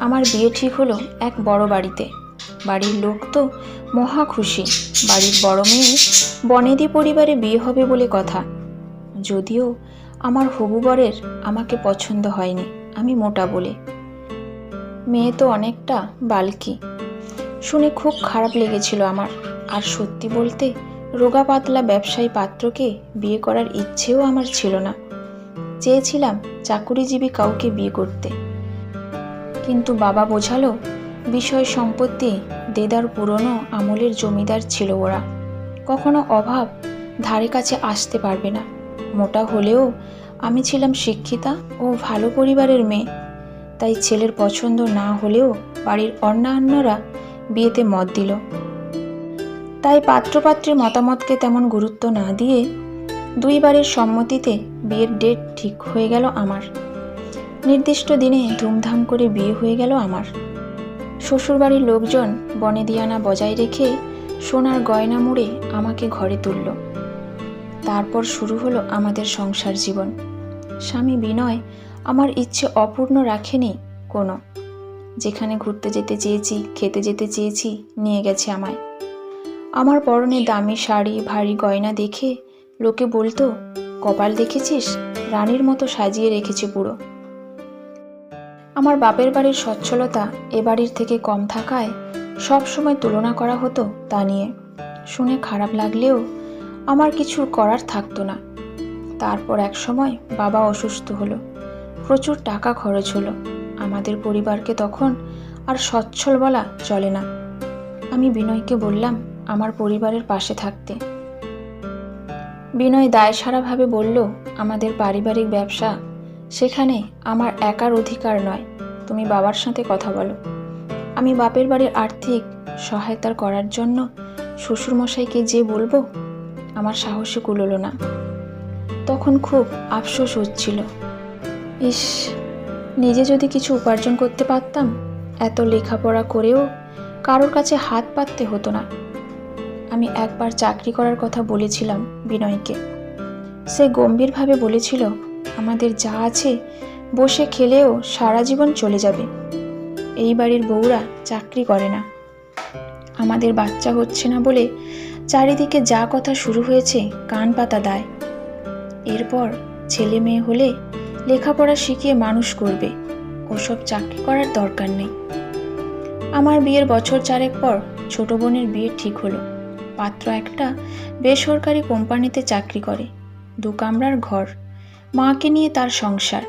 আমার বিয়ে ঠিক হলো এক বড় বাড়িতে। বাড়ির লোক তো মহা খুশি। বাড়ির বড় মেয়ে বনেদি পরিবারে বিয়ে হবে বলে কথা। যদিও আমার হবু বরের আমাকে পছন্দ হয়নি, আমি মোটা বলে। মেয়ে তো অনেকটা বালকি। শুনে খুব খারাপ লেগেছিল আমার। আর সত্যি বলতে রোগা পাতলা ব্যবসায়ী পাত্রকে বিয়ে করার ইচ্ছেও আমার ছিল না। চেয়েছিলাম চাকুরিজীবী কাউকে বিয়ে করতে। কিন্তু বাবা বোঝালো, বিষয় সম্পত্তি দেদার পুরনো আমলের জমিদার ছিল ওরা। কখনো অভাব ধারে কাছে আসতে পারবে না। মোটা হলেও আমি ছিলাম শিক্ষিতা ও ভালো পরিবারের মেয়ে। তাই ছেলের পছন্দ না হলেও বাড়ির অন্যান্যরা বিয়েতে মত দিল। তাই পাত্রপাত্রীর মতামতকে তেমন গুরুত্ব না দিয়ে দুই বাড়ির সম্মতিতে বিয়ের ডেট ঠিক হয়ে গেল আমার। নির্দিষ্ট দিনে ধুমধাম করে বিয়ে হয়ে গেল আমার। শ্বশুরবাড়ির লোকজন বনেদিয়ানা বজায় রেখে সোনার গয়না মুড়ে আমাকে ঘরে তুলল। তারপর শুরু হলো আমাদের সংসার জীবন। স্বামী বিনয় আমার ইচ্ছে অপূর্ণ রাখেনি কোনো। যেখানে ঘুরতে যেতে চেয়েছি, খেতে যেতে চেয়েছি, নিয়ে গেছে আমায়। আমার পরনে দামি শাড়ি, ভারী গয়না দেখে লোকে বলতো, কপাল দেখেছিস? রানীর মতো সাজিয়ে রেখেছে পুরো। আমার বাপের বাড়ির সচ্ছলতা এ বাড়ির থেকে কম থাকায় সব সময় তুলনা করা হতো তা নিয়ে। শুনে খারাপ লাগলেও আমার কিছু করার থাকতো না। তারপর এক সময় বাবা অসুস্থ হলো। প্রচুর টাকা খরচ হলো। আমাদের পরিবারকে তখন আর সচ্ছল বলা চলে না। আমি বিনয়কে বললাম আমার পরিবারের পাশে থাকতে। বিনয় দায়সারাভাবে বলল, আমাদের পারিবারিক ব্যবসা সেখানে আমার একার অধিকার নয়। তুমি বাবার সাথে কথা বলো। আমি বাপের বাড়ির আর্থিক সহায়তার করার জন্য শ্বশুরমশাইকে যে বলব, আমার সাহসে কুলোলো না। তখন খুব আফসোস হচ্ছিল। ইস, নিজে যদি কিছু উপার্জন করতে পারতাম, এত লেখাপড়া করেও কারোর কাছে হাত পাততে হতো না। আমি একবার চাকরি করার কথা বলেছিলাম বিনয়কে। সে গম্ভীরভাবে বলেছিল আমাদের যা আছে, বসে খেলেও সারা জীবন চলে যাবে। এই বাড়ির বউরা চাকরি করে না। আমাদের বাচ্চা হচ্ছে না বলে চারিদিকে যা কথা শুরু হয়েছে কান পাতা দায়। এরপর ছেলে মেয়ে হলে লেখাপড়া শিখিয়ে মানুষ করবে, ওসব চাকরি করার দরকার নেই। আমার বিয়ের বছর চারেক পর ছোট বোনের বিয়ে ঠিক হলো। পাত্র একটা বেসরকারি কোম্পানিতে চাকরি করে, দু কামরার ঘর। মাকে নিয়ে তার সংসার।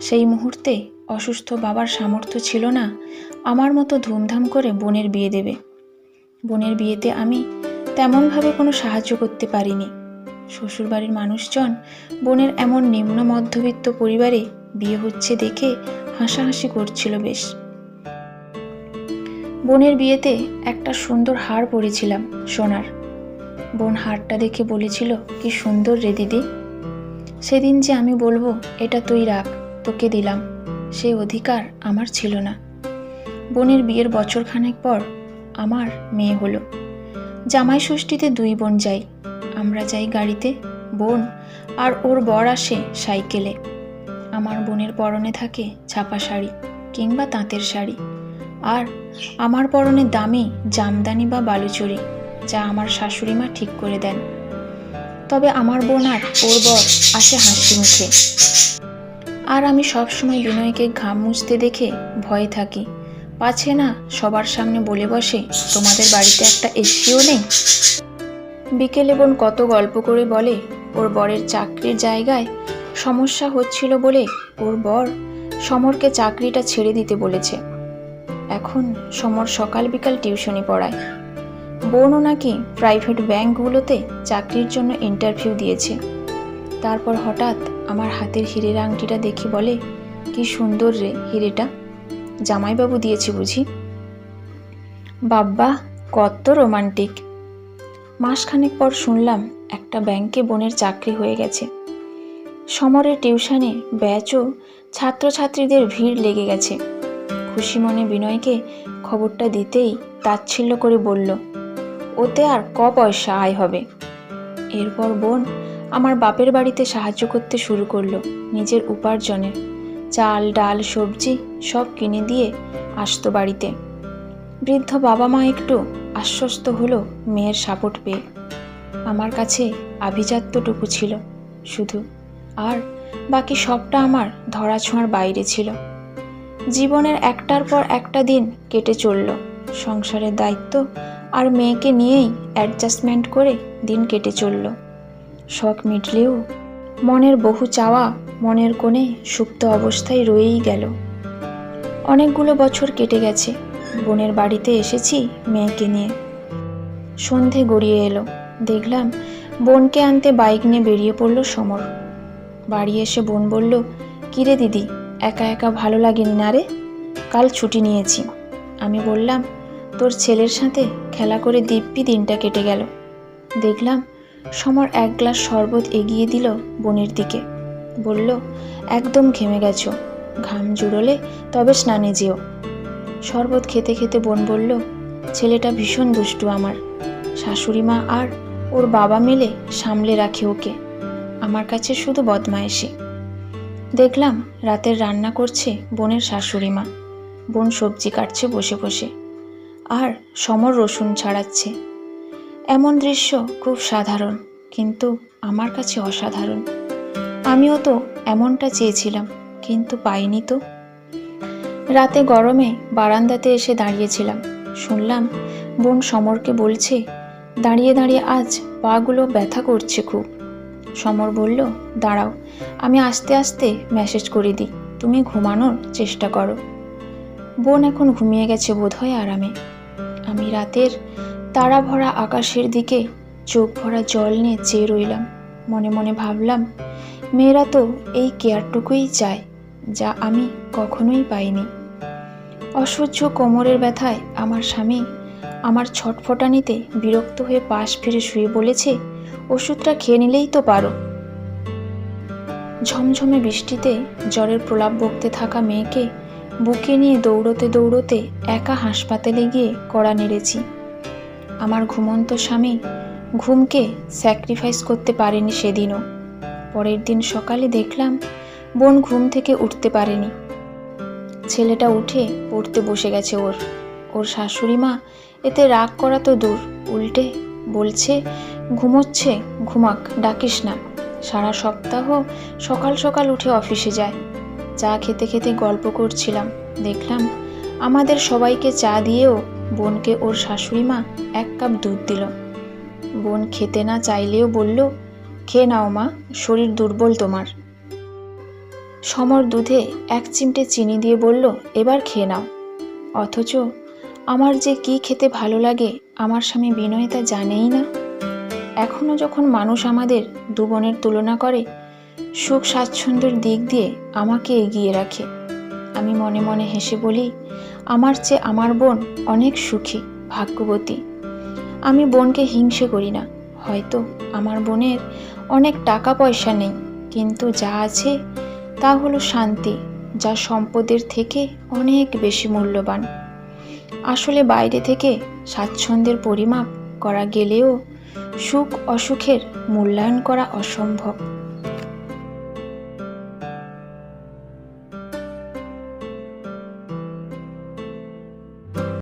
সেই মুহূর্তে অসুস্থ বাবার সামর্থ্য ছিল না, আমার মতো ধুমধাম করে বোনের বিয়ে দেবে। বোনের বিয়েতে আমি তেমনভাবে কোনো সাহায্য করতে পারিনি। শ্বশুরবাড়ির মানুষজন বোনের এমন নিম্ন মধ্যবিত্ত পরিবারে বিয়ে হচ্ছে দেখে হাসাহাসি করছিল বেশ। বোনের বিয়েতে একটা সুন্দর হার পরেছিলাম সোনার। বোন হারটা দেখে বলেছিল, কি সুন্দর রে দিদি। সেদিন যে আমি বলব, এটা তুই রাখ, তোকে দিলাম। সেই অধিকার আমার ছিল না। বোনের বিয়ের বছরখানেক পর আমার মেয়ে হলো। জামাই ষষ্ঠীতে দুই বোন যাই। আমরা যাই গাড়িতে, বোন আর ওর বর আসে সাইকেলে। আমার বোনের পরনে থাকে ছাপা শাড়ি কিংবা তাঁতের শাড়ি। আর আমার পরনে দামি জামদানি বা বালুচুরি, যা আমার শাশুড়ি মা ঠিক করে দেন। তবে আমার বোন আর ওর বর আসে হাসি মুখে। আর আমি সবসময় বিনয়কে ঘাম মুছতে দেখে ভয়ে থাকি। পাছে না সবার সামনে বলে বসে, তোমাদের বাড়িতে একটা এসিও নেই? বিকেলে বোন কত গল্প করে বলে, ওর বরের চাকরির জায়গায় সমস্যা হচ্ছিল বলে ওর বর সমরকে চাকরিটা ছেড়ে দিতে বলেছে। এখন সমর সকাল বিকাল টিউশনি পড়ায়। বোনও নাকি প্রাইভেট ব্যাংকগুলোতে চাকরির জন্য ইন্টারভিউ দিয়েছে। তারপর হঠাৎ আমার হাতের হিরের আংটিটা দেখি বলে, কি সুন্দর রে হিরেটা। জামাইবাবু দিয়েছে বুঝি? বাব্বা, কত রোমান্টিক। মাসখানেক পর শুনলাম একটা ব্যাংকে বোনের চাকরি হয়ে গেছে। সমরের টিউশনে ব্যাচও ছাত্রছাত্রীদের ভিড় লেগে গেছে। খুশি মনে বিনয়কে খবরটা দিতেই তাচ্ছিল্য করে বলল ওতে আর ক পয়সা আয় হবে। এরপর বোন আমার বাপের বাড়িতে সাহায্য করতে শুরু করল নিজের উপার্জনে চাল, ডাল, সবজি সব কিনে দিয়ে আসতো বাড়িতে। বৃদ্ধ বাবা মা একটু আশ্বস্ত হলো মেয়ের সাপোর্ট পেয়ে। আমার কাছে আভিজাত্যটুকু ছিল শুধু, আর বাকি সবটা আমার ধরাছোঁয়ার বাইরে ছিল। জীবনের একটার পর একটা দিন কেটে চলল। সংসারের দায়িত্ব আর মেয়েকে নিয়েই অ্যাডজাস্টমেন্ট করে দিন কেটে চলল। শখ মিটলেও মনের বহু চাওয়া মনের কোণে সুপ্ত অবস্থায় রয়েই গেল। অনেকগুলো বছর কেটে গেছে, বোনের বাড়িতে এসেছি মেয়েকে নিয়ে। সন্ধে গড়িয়ে এলো, দেখলাম বোনকে আনতে বাইক নিয়ে বেরিয়ে পড়ল সমর। বাড়ি এসে বোন বলল, কিরে দিদি, একা একা ভালো লাগেনি না রে? কাল ছুটি নিয়েছি। আমি বললাম তোর ছেলের সাথে খেলা করে দিব্যি দিনটা কেটে গেল। দেখলাম সমর এক গ্লাস শরবত এগিয়ে দিল বোনের দিকে। বলল, একদম ঘেমে গেছো। ঘাম জুড়োলে তবে স্নানে যেও। শরবত খেতে খেতে বোন বলল, ছেলেটা ভীষণ দুষ্টু আমার। শাশুড়ি মা আর ওর বাবা মিলে সামলে রাখে ওকে। আমার কাছে শুধু বদমায়েশি। দেখলাম রাতের রান্না করছে বোনের শাশুড়ি মা। বোন সবজি কাটছে বসে বসে। আর সমর রসুন ছাড়াচ্ছে। এমন দৃশ্য খুব সাধারণ, কিন্তু আমার কাছে অসাধারণ। আমিও তো এমনটা চেয়েছিলাম, কিন্তু পাইনি তো। রাতে গরমে বারান্দাতে এসে দাঁড়িয়েছিলাম। শুনলাম বোন সমরকে বলছে, দাঁড়িয়ে দাঁড়িয়ে আজ পাগুলো ব্যথা করছে খুব। সমর বলল, দাঁড়াও, আমি আস্তে আস্তে মেসেজ করে দিই। তুমি ঘুমানোর চেষ্টা করো। বোন এখন ঘুমিয়ে গেছে বোধহয় আরামে। আমি রাতের তারা ভরা আকাশের দিকে চোখ ভরা জল নিয়ে চেয়ে রইলাম। মনে মনে ভাবলাম, মেয়েরা তো এই কেয়ারটুকুই চায়, যা আমি কখনোই পাইনি। অসহ্য কোমরের ব্যথায় আমার স্বামী আমার ছটফটানিতে বিরক্ত হয়ে পাশ ফিরে শুয়ে বলেছে, ওষুধটা খেয়ে নিলেই তো পারো। ঝমঝমে বৃষ্টিতে জ্বরের প্রলাপ বকতে থাকা মেয়েকে বুকে নিয়ে দৌড়তে দৌড়তে একা হাসপাতালে গিয়ে কড়া নেড়েছি। আমার ঘুমন্ত স্বামী ঘুমকে স্যাক্রিফাইস করতে পারেনি সেদিনও। পরের দিন সকালে দেখলাম বোন ঘুম থেকে উঠতে পারেনি। ছেলেটা উঠে পড়তে বসে গেছে ওর। ওর শাশুড়ি মা এতে রাগ করা তো দূর, উল্টে বলছে, ঘুমোচ্ছে, ঘুমাক, ডাকিস না। সারা সপ্তাহ সকাল সকাল উঠে অফিসে যায়। চা খেতে খেতে গল্প করছিলাম। দেখলাম আমাদের সবাইকে চা দিয়েও বোনকে ওর শাশুড়ি মা এক কাপ দুধ দিল। বোন খেতে না চাইলেও বলল, খেয়ে নাও মা, শরীর দুর্বল তোমার। সমর দুধে এক চিমটে চিনি দিয়ে বলল, এবার খেয়ে নাও। অথচ আমার যে কি খেতে ভালো লাগে, আমার স্বামী বিনয় তা জানেই না। এখনও যখন মানুষ আমাদের দু বোনের তুলনা করে সুখ স্বাচ্ছন্দ্যের দিক দিয়ে আমাকে এগিয়ে রাখে। আমি মনে মনে হেসে বলি, আমার চেয়ে আমার বোন অনেক সুখী, ভাগ্যবতী। আমি বোনকে হিংসে করি না। হয়তো আমার বোনের অনেক টাকা পয়সা নেই, কিন্তু যা আছে তা হলো শান্তি, যা সম্পদের থেকে অনেক বেশি মূল্যবান। আসলে বাইরে থেকে স্বাচ্ছন্দ্যের পরিমাপ করা গেলেও সুখ অসুখের মূল্যায়ন করা অসম্ভব।